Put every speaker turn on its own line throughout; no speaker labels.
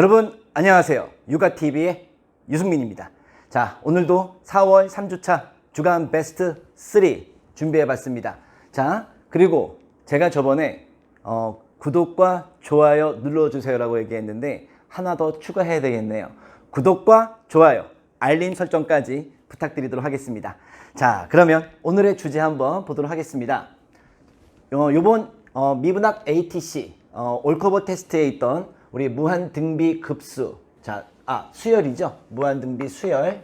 여러분 안녕하세요. 육아TV의 유승민입니다. 자 오늘도 4월 3주차 주간 베스트 3 준비해봤습니다. 자 그리고 제가 저번에 어, 구독과 좋아요 눌러주세요 라고 얘기했는데 하나 더 추가해야 되겠네요. 구독과 좋아요 알림 설정까지 부탁드리도록 하겠습니다. 자 그러면 오늘의 주제 한번 보도록 하겠습니다. 어, 요번 어, 미분학 ATC 어, 올커버 테스트에 있던 우리 무한 등비 급수 자, 아 수열이죠. 무한 등비 수열.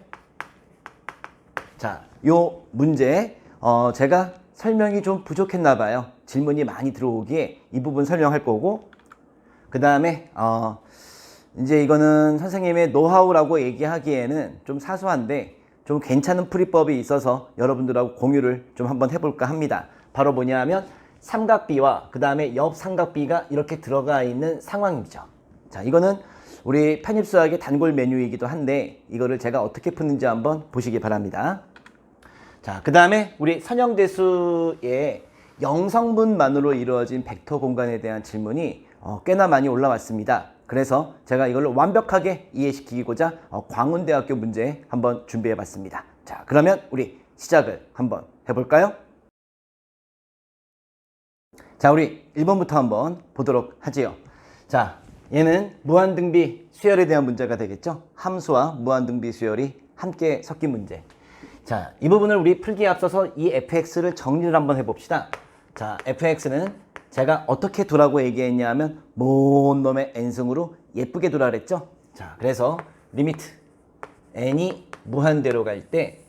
자, 요 문제 어, 제가 설명이 좀 부족했나 봐요. 질문이 많이 들어오기에 이 부분 설명할 거고 그 다음에 어, 이제 이거는 선생님의 노하우라고 얘기하기에는 좀 사소한데 좀 괜찮은 풀이법이 있어서 여러분들하고 공유를 좀 한번 해볼까 합니다. 바로 뭐냐면 삼각비와 그 다음에 옆 삼각비가 이렇게 들어가 있는 상황이죠. 자, 이거는 우리 편입수학의 단골 메뉴이기도 한데 이거를 제가 어떻게 푸는지 한번 보시기 바랍니다. 자, 그 다음에 우리 선형대수의 영성분만으로 이루어진 벡터 공간에 대한 질문이 어, 꽤나 많이 올라왔습니다. 그래서 제가 이걸 완벽하게 이해시키고자 어, 광운대학교 문제 한번 준비해 봤습니다. 자, 그러면 우리 시작을 한번 해볼까요? 자, 우리 1번부터 한번 보도록 하지요. 자, 얘는 무한등비 수열에 대한 문제가 되겠죠? 함수와 무한등비 수열이 함께 섞인 문제. 자, 이 부분을 우리 풀기에 앞서서 이 fx를 정리를 한번 해봅시다. 자, fx는 제가 어떻게 두라고 얘기했냐면 먼 놈의 n승으로 예쁘게 두라 그랬죠? 자, 그래서 리미트 n이 무한대로 갈 때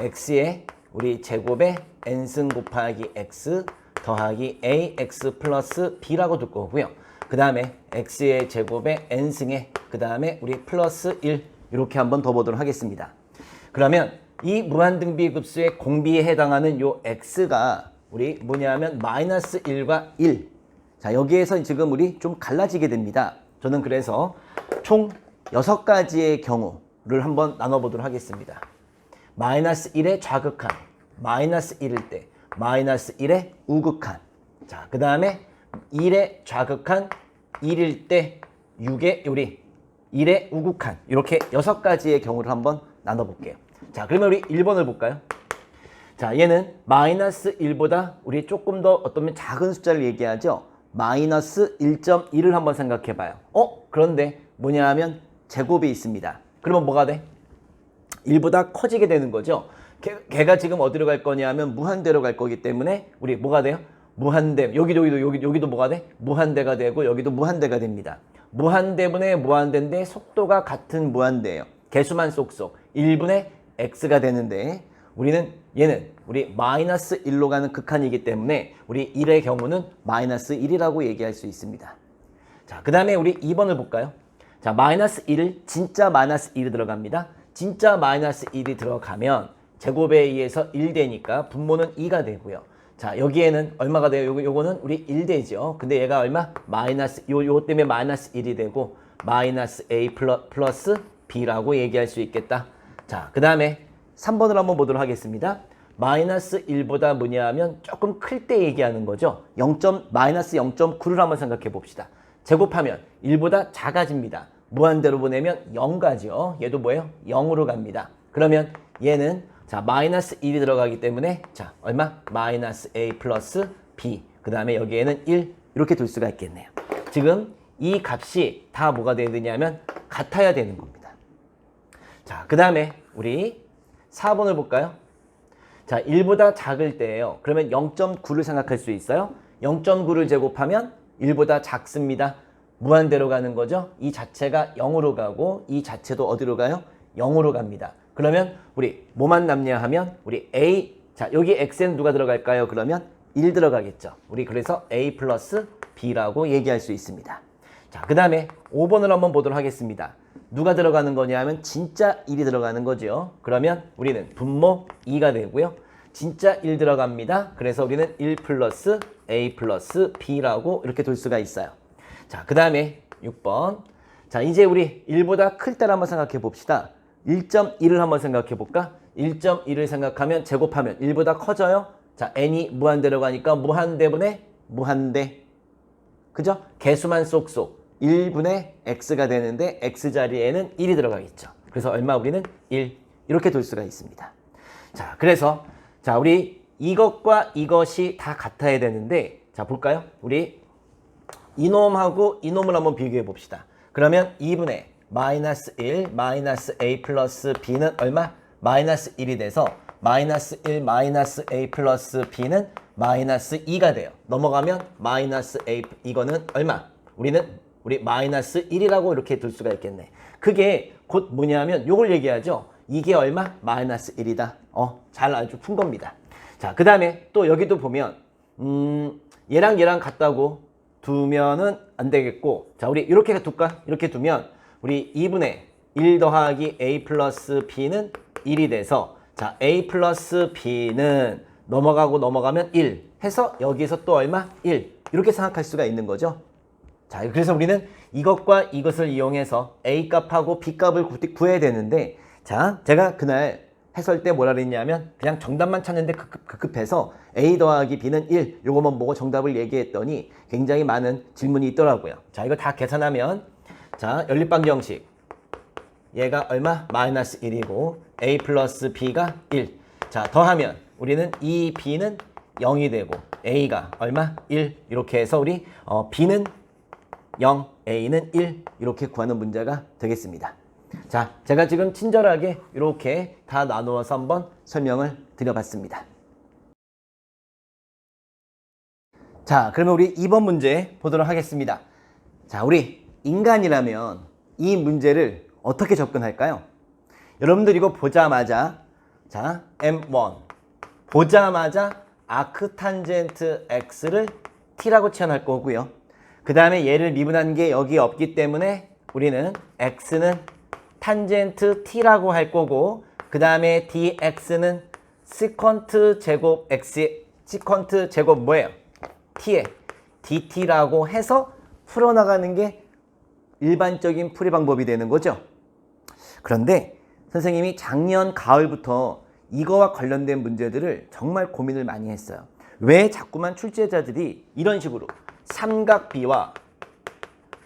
x의 우리 제곱에 n승 곱하기 x 더하기 ax 플러스 b라고 둘 거고요. 그 다음에 x의 제곱에 n승에 그 다음에 우리 플러스 1 이렇게 한번 더 보도록 하겠습니다. 그러면 이 무한등비 급수의 공비에 해당하는 요 x가 우리 뭐냐면 마이너스 1과 1. 자, 여기에서 지금 우리 좀 갈라지게 됩니다. 저는 그래서 총 6가지의 경우를 한번 나눠보도록 하겠습니다. 마이너스 1의 좌극한, 마이너스 1일 때, 마이너스 1의 우극한. 자, 그 다음에 1의 좌극한, 1일 때, 6의 우리 1의 우극한. 이렇게 6가지의 경우를 한번 나눠볼게요. 자, 그러면 우리 1번을 볼까요? 자, 얘는 마이너스 1보다 우리 조금 더 어떤 작은 숫자를 얘기하죠. 마이너스 1.1을 한번 생각해 봐요. 어? 그런데 뭐냐 하면 제곱이 있습니다. 그러면 뭐가 돼? 1보다 커지게 되는 거죠. 걔, 걔가 지금 어디로 갈 거냐 하면 무한대로 갈 거기 때문에 우리 뭐가 돼요? 무한대. 여기도 여기 여기도 뭐가 돼? 무한대가 되고 여기도 무한대가 됩니다. 무한대분의 무한대인데 속도가 같은 무한대예요. 개수만 쏙쏙 1분의 x가 되는데 우리는 얘는 우리 마이너스 1로 가는 극한이기 때문에 우리 1의 경우는 마이너스 1이라고 얘기할 수 있습니다. 자, 그 다음에 우리 2번을 볼까요? 자, 마이너스 1, 진짜 마이너스 1이 들어갑니다. 진짜 마이너스 1이 들어가면 제곱에 의해서 1 되니까 분모는 2가 되고요. 자, 여기에는 얼마가 돼요? 요거, 요거는 우리 1 되죠. 근데 얘가 얼마? 마이너스, 요, 요 때문에 마이너스 1이 되고, 마이너스 A 플러, 플러스 B라고 얘기할 수 있겠다. 자, 그 다음에 3번을 한번 보도록 하겠습니다. 마이너스 1보다 뭐냐 하면 조금 클 때 얘기하는 거죠. 0. 마이너스 0.9를 한번 생각해 봅시다. 제곱하면 1보다 작아집니다. 무한대로 보내면 0 가죠. 얘도 뭐예요? 0으로 갑니다. 그러면 얘는 자 마이너스 1이 들어가기 때문에 자 얼마? 마이너스 A 플러스 B 그 다음에 여기에는 1 이렇게 둘 수가 있겠네요. 지금 이 값이 다 뭐가 돼야 되냐면 같아야 되는 겁니다. 자, 그 다음에 우리 4번을 볼까요? 자, 1보다 작을 때예요. 그러면 0.9를 생각할 수 있어요. 0.9를 제곱하면 1보다 작습니다. 무한대로 가는 거죠. 이 자체가 0으로 가고 이 자체도 어디로 가요? 0으로 갑니다. 그러면 우리 뭐만 남냐 하면 우리 A 자, 여기 x는 누가 들어갈까요? 그러면 1 들어가겠죠. 우리 그래서 A 플러스 B라고 얘기할 수 있습니다. 자, 그 다음에 5번을 한번 보도록 하겠습니다. 누가 들어가는 거냐 하면 진짜 1이 들어가는 거죠. 그러면 우리는 분모 2가 되고요. 진짜 1 들어갑니다. 그래서 우리는 1 플러스 A 플러스 B라고 이렇게 둘 수가 있어요. 자, 그 다음에 6번. 자, 이제 우리 1보다 클 때를 한번 생각해 봅시다. 1.1을 한번 생각해 볼까? 1.1을 생각하면 제곱하면 1보다 커져요. 자, n이 무한대로 가니까 무한대분의 무한대. 그죠? 개수만 쏙쏙 1분의 x가 되는데 x 자리에는 1이 들어가겠죠. 그래서 얼마 우리는 1 이렇게 둘 수가 있습니다. 자, 그래서 자, 우리 이것과 이것이 다 같아야 되는데 자, 볼까요? 우리 이놈하고 이놈을 한번 비교해 봅시다. 그러면 2분의 마이너스 1 마이너스 a 플러스 b는 얼마? 마이너스 1이 돼서 마이너스 1 마이너스 a 플러스 b는 마이너스 2가 돼요. 넘어가면 마이너스 a 이거는 얼마? 우리는 우리 마이너스 1이라고 이렇게 둘 수가 있겠네. 그게 곧 뭐냐면 요걸 얘기하죠. 이게 얼마? 마이너스 1이다. 어, 잘 아주 푼 겁니다. 자, 그 다음에 또 여기도 보면 음, 얘랑 얘랑 같다고 두면은 안 되겠고 자 우리 이렇게 둘까? 이렇게 두면 우리 2분의 1 더하기 a 플러스 b는 1이 돼서 자 a 플러스 b는 넘어가고 넘어가면 1 해서 여기에서 또 얼마? 1 이렇게 생각할 수가 있는 거죠 자 그래서 우리는 이것과 이것을 이용해서 a 값하고 b 값을 구- 구해야 되는데 자 제가 그날 해설 때 뭐라 그랬냐면 그냥 정답만 찾는데 급급, 급급 해서 A 더하기 B는 1 요거만 보고 정답을 얘기했더니 굉장히 많은 질문이 있더라고요. 자 이거 다 계산하면 자 연립방정식 얘가 얼마? 마이너스 1이고 A 플러스 B가 1. 자 더하면 우리는 이 B는 0이 되고 A가 얼마? 1 이렇게 해서 우리 어, B는 0, A는 1 이렇게 구하는 문제가 되겠습니다. 자, 제가 지금 친절하게 이렇게 다 나누어서 한번 설명을 드려봤습니다. 자, 그러면 우리 2번 문제 보도록 하겠습니다. 자, 우리 인간이라면 이 문제를 어떻게 접근할까요? 여러분들 이거 보자마자 자, M1 보자마자 아크 탄젠트 x를 t라고 치환할 거고요. 그 다음에 얘를 미분한 게 여기 없기 때문에 우리는 x는 탄젠트 t라고 할 거고 그 다음에 dx는 시컨트 제곱 x 시컨트 제곱 뭐예요? t에 dt라고 해서 풀어나가는 게 일반적인 풀이 방법이 되는 거죠. 그런데 선생님이 작년 가을부터 이거와 관련된 문제들을 정말 고민을 많이 했어요. 왜 자꾸만 출제자들이 이런 식으로 삼각비와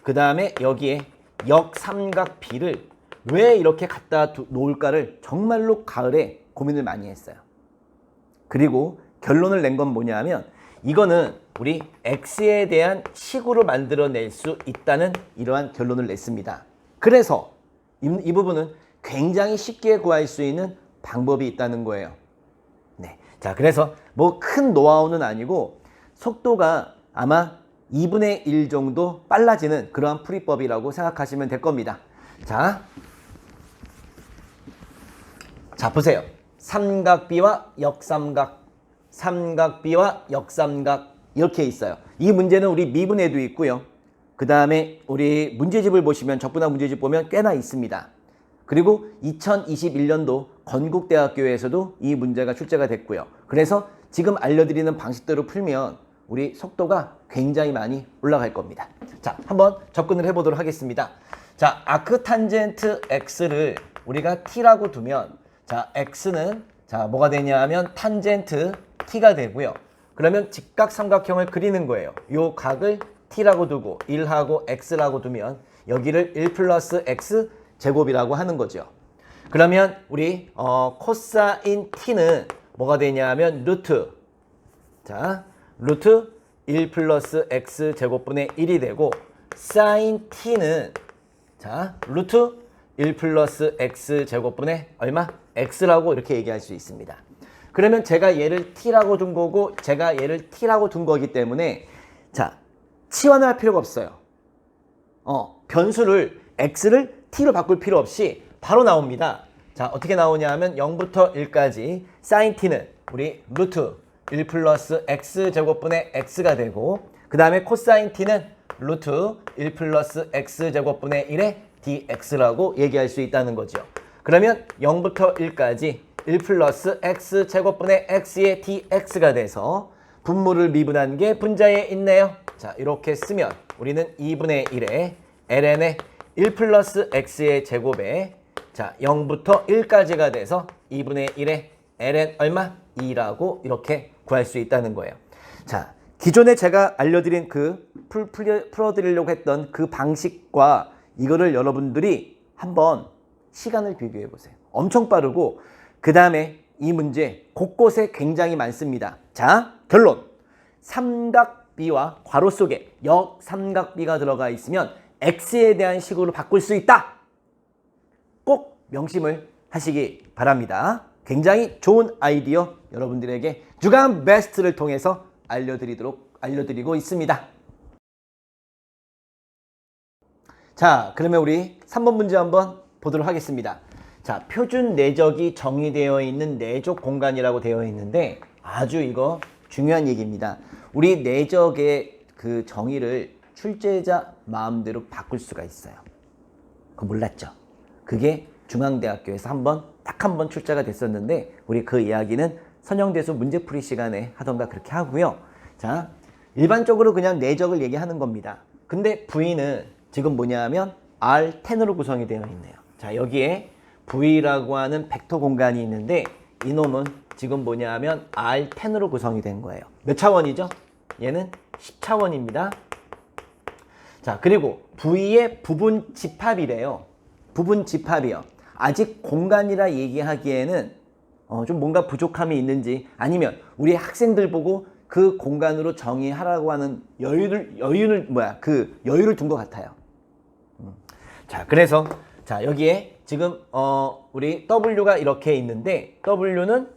그 다음에 여기에 역삼각비를 왜 이렇게 갖다 두- 놓을까를 정말로 가을에 고민을 많이 했어요. 그리고 결론을 낸 건 뭐냐면 이거는 우리 x에 대한 식으로 만들어낼 수 있다는 이러한 결론을 냈습니다. 그래서 이, 이 부분은 굉장히 쉽게 구할 수 있는 방법이 있다는 거예요. 네. 자, 그래서 뭐 큰 노하우는 아니고 속도가 아마 2분의 1 정도 빨라지는 그러한 풀이법이라고 생각하시면 될 겁니다. 자, 자, 보세요. 삼각비와 역삼각, 삼각비와 역삼각 이렇게 있어요. 이 문제는 우리 미분에도 있고요. 그 다음에 우리 문제집을 보시면 적분학 문제집 보면 꽤나 있습니다. 그리고 2021년도 건국대학교에서도 이 문제가 출제가 됐고요. 그래서 지금 알려드리는 방식대로 풀면 우리 속도가 굉장히 많이 올라갈 겁니다. 자, 한번 접근을 해보도록 하겠습니다. 자, 아크 탄젠트 x를 우리가 t라고 두면 자, x는 자, 뭐가 되냐 하면 탄젠트 t가 되고요. 그러면 직각 삼각형을 그리는 거예요. 요 각을 t라고 두고 1하고 x라고 두면 여기를 1 플러스 x 제곱이라고 하는 거죠. 그러면 우리 어, 코사인 t는 뭐가 되냐면 루트 자 루트 1 플러스 x 제곱분의 1이 되고 사인 t는 자 루트 1 플러스 x 제곱분의 얼마? x라고 이렇게 얘기할 수 있습니다. 그러면 제가 얘를 t라고 둔 거고 제가 얘를 t라고 둔 거기 때문에 자 치환을 할 필요가 없어요. 어, 변수를 x를 t로 바꿀 필요 없이 바로 나옵니다. 자, 어떻게 나오냐 하면 0부터 1까지 사인 t는 우리 루트 1 플러스 x 제곱분의 x가 되고 그 다음에 코사인 t는 루트 1 플러스 x 제곱분의 1의 dx라고 얘기할 수 있다는 거죠. 그러면 0부터 1까지 1 플러스 x 제곱분의 x의 dx가 돼서 분모를 미분한 게 분자에 있네요. 자, 이렇게 쓰면 우리는 2분의 1에 ln의 1 플러스 x의 제곱에 자 0부터 1까지가 돼서 2분의 1에 ln 얼마? 2라고 이렇게 구할 수 있다는 거예요. 자, 기존에 제가 알려드린 그 풀, 풀, 풀어드리려고 했던 그 방식과 이거를 여러분들이 한번 시간을 비교해 보세요. 엄청 빠르고 그 다음에 이 문제 곳곳에 굉장히 많습니다. 자 결론 삼각비와 괄호 속에 역삼각비가 들어가 있으면 x에 대한 식으로 바꿀 수 있다. 꼭 명심을 하시기 바랍니다. 굉장히 좋은 아이디어 여러분들에게 주간 베스트를 통해서 알려드리도록 알려드리고 있습니다. 자, 그러면 우리 3번 문제 한번 보도록 하겠습니다. 자, 표준 내적이 정의되어 있는 내적 공간이라고 되어 있는데 아주 이거 중요한 얘기입니다. 우리 내적의 그 정의를 출제자 마음대로 바꿀 수가 있어요. 그거 몰랐죠? 그게 중앙대학교에서 한번 딱 한 번 출제가 됐었는데 우리 그 이야기는 선영대수 문제풀이 시간에 하던가 그렇게 하고요. 자, 일반적으로 그냥 내적을 얘기하는 겁니다. 근데 V는 지금 뭐냐면 R10으로 구성이 되어 있네요. 자, 여기에 V라고 하는 벡터 공간이 있는데 이놈은 지금 뭐냐면 R10으로 구성이 된 거예요. 몇 차원이죠? 얘는 10차원입니다. 자, 그리고 V의 부분 집합이래요. 부분 집합이요. 아직 공간이라 얘기하기에는 어, 좀 뭔가 부족함이 있는지 아니면 우리 학생들 보고 그 공간으로 정의하라고 하는 여유를 여유를 뭐야 그 여유를 둔 것 같아요. 음. 자, 그래서 자 여기에 지금 어, 우리 W가 이렇게 있는데 W는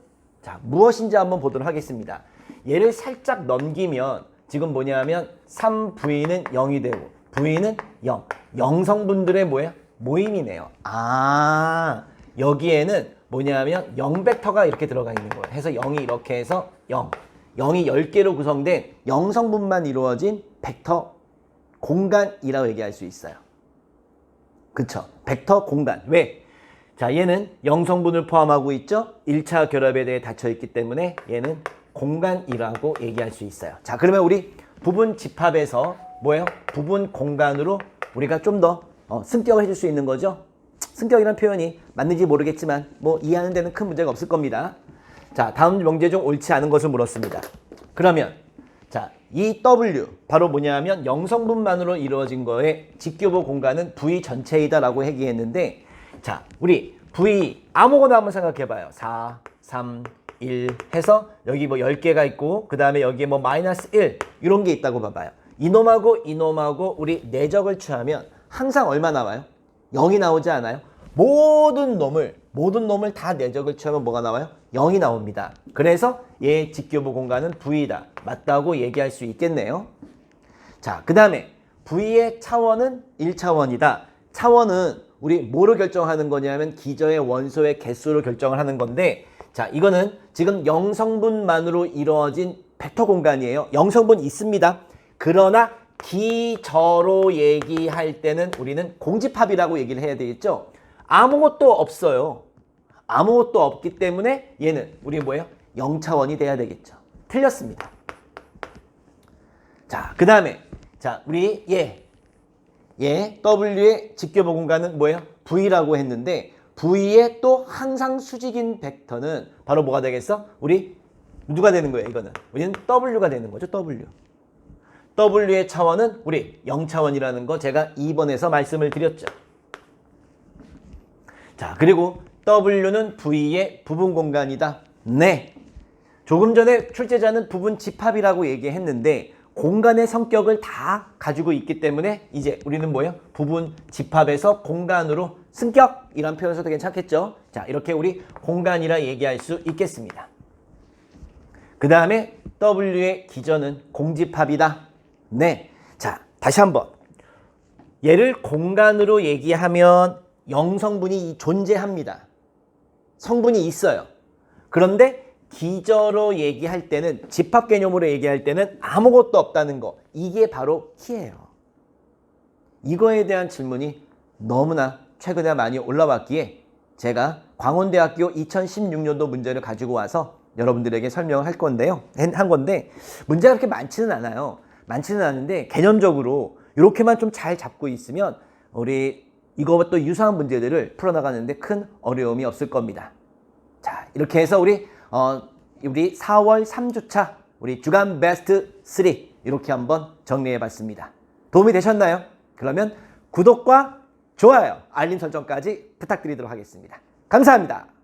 자 무엇인지 한번 보도록 하겠습니다. 얘를 살짝 넘기면 지금 뭐냐면 3V는 0이 되고 V는 0. 영성분들의 뭐야? 모임이네요. 아, 여기에는 뭐냐면 0벡터가 이렇게 들어가 있는 거예요. 해서 0이 이렇게 해서 0. 0이 10개로 구성된 영성분만 이루어진 벡터 공간이라고 얘기할 수 있어요. 그쵸? 벡터 공간. 왜? 자, 얘는 영성분을 포함하고 있죠? 1차 결합에 대해 닫혀 있기 때문에 얘는 공간이라고 얘기할 수 있어요. 자, 그러면 우리 부분 집합에서 뭐예요? 부분 공간으로 우리가 좀더 어, 승격을 해줄 수 있는 거죠. 승격이라는 표현이 맞는지 모르겠지만 뭐 이해하는 데는 큰 문제가 없을 겁니다. 자, 다음 명제 중 옳지 않은 것을 물었습니다. 그러면 자, 이 W 바로 뭐냐면 영성분만으로 이루어진 거의 직교보 공간은 V 전체이다라고 얘기했는데 자, 우리 V 아무거나 한번 생각해 봐요. 4, 3, 1 해서 여기 뭐 10개가 있고 그 다음에 여기에 뭐 마이너스 1 이런 게 있다고 봐봐요. 이놈하고 이놈하고 우리 내적을 취하면 항상 얼마 나와요? 0이 나오지 않아요? 모든 놈을 모든 놈을 다 내적을 취하면 뭐가 나와요? 0이 나옵니다. 그래서 얘 직교보 공간은 V다. 맞다고 얘기할 수 있겠네요. 자, 그 다음에 V의 차원은 1차원이다. 차원은 우리 뭐로 결정하는 거냐면 기저의 원소의 개수로 결정을 하는 건데 자, 이거는 지금 영성분만으로 이루어진 벡터 공간이에요. 영성분 있습니다. 그러나 기저로 얘기할 때는 우리는 공집합이라고 얘기를 해야 되겠죠. 아무것도 없어요. 아무것도 없기 때문에 얘는 우리 뭐예요? 0차원이 돼야 되겠죠. 틀렸습니다. 자, 그 다음에 자, 우리 얘, 얘 W의 직교보 공간은 뭐예요? V라고 했는데 V의 또 항상 수직인 벡터는 바로 뭐가 되겠어? 우리 누가 되는 거예요, 이거는? 우리는 W가 되는 거죠, W. W의 차원은 우리 0차원이라는 거 제가 2번에서 말씀을 드렸죠. 자, 그리고 W는 V의 부분 공간이다. 네. 조금 전에 출제자는 부분 집합이라고 얘기했는데 공간의 성격을 다 가지고 있기 때문에 이제 우리는 뭐예요? 부분 집합에서 공간으로 승격이란 표현 써도 괜찮겠죠? 자, 이렇게 우리 공간이라 얘기할 수 있겠습니다. 그 다음에 W의 기전은 공집합이다. 네. 자, 다시 한번. 얘를 공간으로 얘기하면 영성분이 존재합니다. 성분이 있어요. 그런데 기저로 얘기할 때는 집합 개념으로 얘기할 때는 아무것도 없다는 거. 이게 바로 키예요. 이거에 대한 질문이 너무나 최근에 많이 올라왔기에 제가 광원대학교 2016년도 문제를 가지고 와서 여러분들에게 설명을 할 건데요. 한 건데 문제가 그렇게 많지는 않아요. 많지는 않은데 개념적으로 이렇게만 좀 잘 잡고 있으면 우리 또 유사한 문제들을 풀어나가는데 큰 어려움이 없을 겁니다. 자, 이렇게 해서 우리 어 우리 4월 3주차 우리 주간 베스트 3 이렇게 한번 정리해 봤습니다. 도움이 되셨나요? 그러면 구독과 좋아요, 알림 설정까지 부탁드리도록 하겠습니다. 감사합니다.